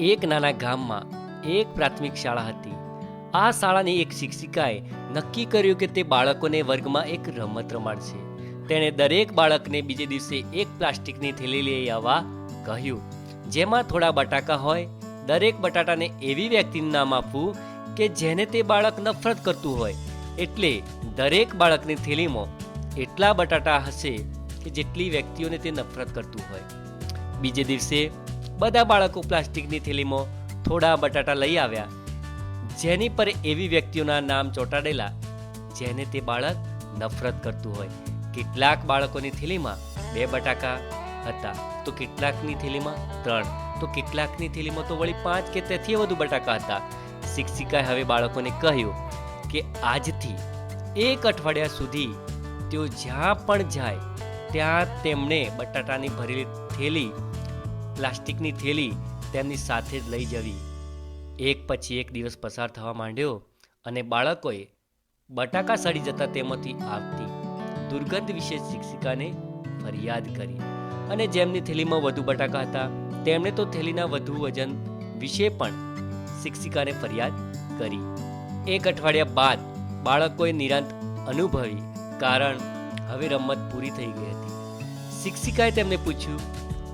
એક નાના ગામમાં એક પ્રાથમિક શાળા હતી. આ શાળાની એક શિક્ષિકાએ નક્કી કર્યું કે તે બાળકોને વર્ગમાં એક રમત રમાડશે. તેણે દરેક બાળકને બીજે દિવસે એક પ્લાસ્ટિકની થેલી લઈ આવવા કહ્યું. જેમાં થોડા બટાકા હોય, દરેક બટાટાને એવી વ્યક્તિનું નામ આપવું કે જેને તે બાળક નફરત કરતું હોય. એટલે દરેક બાળકની થેલીમાં એટલા બટાટા હશે કે જેટલી વ્યક્તિઓને તે નફરત કરતું હોય. બીજે દિવસે બધા બાળકો પ્લાસ્ટિકની થેલીમાં થોડા બટાટા લઈ આવ્યા. જેની પર એવી વ્યક્તિઓના નામ ચોંટાડેલા જેને તે બાળક નફરત કરતું હોય. કેટલાક બાળકોની થેલીમાં બે બટાકા હતા. તો કેટલાકની થેલીમાં ત્રણ. તો કેટલાકની થેલીમાં તો વળી પાંચ કે તેથી વધુ બટાકા હતા. શિક્ષિકાએ હવે બાળકોને કહ્યું કે આજથી એક અઠવાડિયા સુધી તેઓ જ્યાં પણ જાય, ત્યાં તેમણે બટાટાની ભરેલી થેલી પ્લાસ્ટિકની થેલી તેમની સાથે જ લઈ જવી. એક પછી એક દિવસ પસાર થવા માંડ્યો અને બાળકોએ બટાકા સડી જતા તેમાંથી આવતી દુર્ગંધ વિશે શિક્ષિકાને ફરિયાદ કરી. અને જેમની થેલીમાં વધુ બટાકા હતા, તેમણે તો થેલીના વધુ વજન વિશે પણ શિક્ષિકાને ફરિયાદ કરી. એક અઠવાડિયા બાદ બાળકોએ નિરાંત અનુભવી, કારણ હવે રમત પૂરી થઈ ગઈ હતી. શિક્ષિકાએ તેમને પૂછ્યું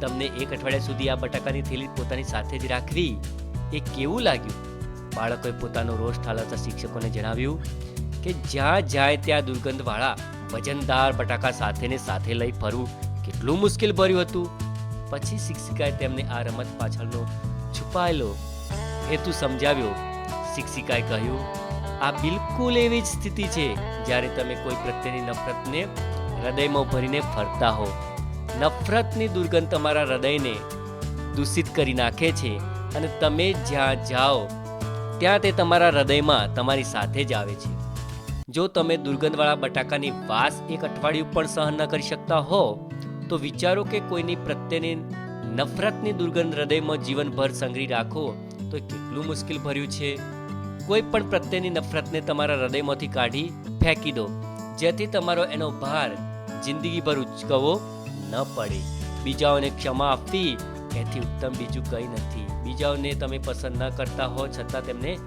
તમને એક અઠવાડિયા સુધી આ બટાકાની થેલી પોતાની સાથે જ રાખવી. એ કેવું લાગ્યું? બાળકોએ પોતાનો રોષ ઠાલવતા શિક્ષકોને જણાવ્યું કે જ્યાં જાય ત્યાં દુર્ગંધવાળા વજનદાર બટાકા સાથે ને સાથે લઈ ફરવું કેટલું મુશ્કેલ ભર્યું હતું. પછી શિક્ષિકાએ તેમને આ રમત પાછળનો છુપાયેલો હેતુ સમજાવ્યો. શિક્ષિકાએ કહ્યું, આ બિલકુલ એવી જ સ્થિતિ છે જ્યારે તમે કોઈ પ્રત્યેની નફરતને, હૃદયમાં ભરીને ફરતા હો. નફરતની દુર્ગંધ તમારા હૃદયને દૂષિત કરી નાખે છે અને તમે જ્યાં જાઓ, ત્યાં તે તમારા હૃદયમાં તમારી સાથે જ આવે છે. જો તમે દુર્ગંધવાળા બટાકાની વાસ એક અઠવાડિયું પણ સહન ન કરી શકતા હો, તો વિચારો કે કોઈની પ્રત્યેની નફરતની દુર્ગંધ હૃદયમાં જીવનભર સંગ્રહી રાખો, તો કેટલું મુશ્કેલ ભર્યું છે. કોઈ પણ પ્રત્યેની નફરતને તમારા હૃદયમાંથી કાઢી ફેંકી દો, જેથી તમારો એનો ભાર જિંદગીભર ઉચકવો ન પડે. બીજાઓને ક્ષમા આપવી, એથી ઉત્તમ બીજું કંઈ નથી. બીજાઓને તમે પસંદ ન કરતા હો છતાં તેમને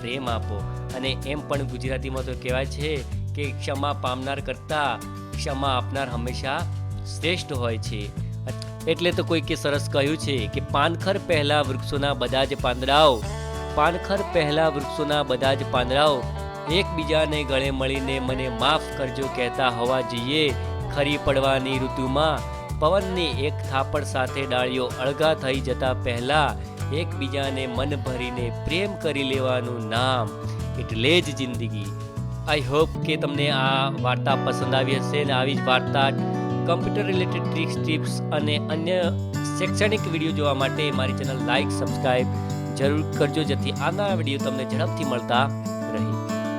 પ્રેમ આપો. અને એમ પણ ગુજરાતીમાં તો કહેવાય છે કે ક્ષમા પામનાર કરતાં ક્ષમા આપનાર હંમેશા શ્રેષ્ઠ હોય છે. એટલે તો કોઈકે સરસ કહ્યું છે કે પાનખર પહેલા વૃક્ષોના બધા જ પાંદડાઓ, પાનખર પહેલા વૃક્ષોના બધા જ પાંદડાઓ એકબીજાને ગળે મળીને મને માફ કરજો કહેતા હોવા જોઈએ. ખરી પડવાની ઋતુમાં પવનની એક થાપડ સાથે ડાળીઓ અળગા થઈ જતા પહેલા એકબીજાને મન ભરીને પ્રેમ કરી લેવાનું નામ. એટલે જ જિંદગી. આઈ હોપ કે તમને આ વાર્તા પસંદ આવી હશે અને આવી જ વાર્તા કમ્પ્યુટર રિલેટેડ ટ્રિક્સ ટિપ્સ અને અન્ય શૈક્ષણિક વીડિયો જોવા માટે મારી ચેનલ લાઈક સબસ્ક્રાઈબ જરૂર કરજો, જેથી આના વીડિયો તમને ઝડપથી મળતા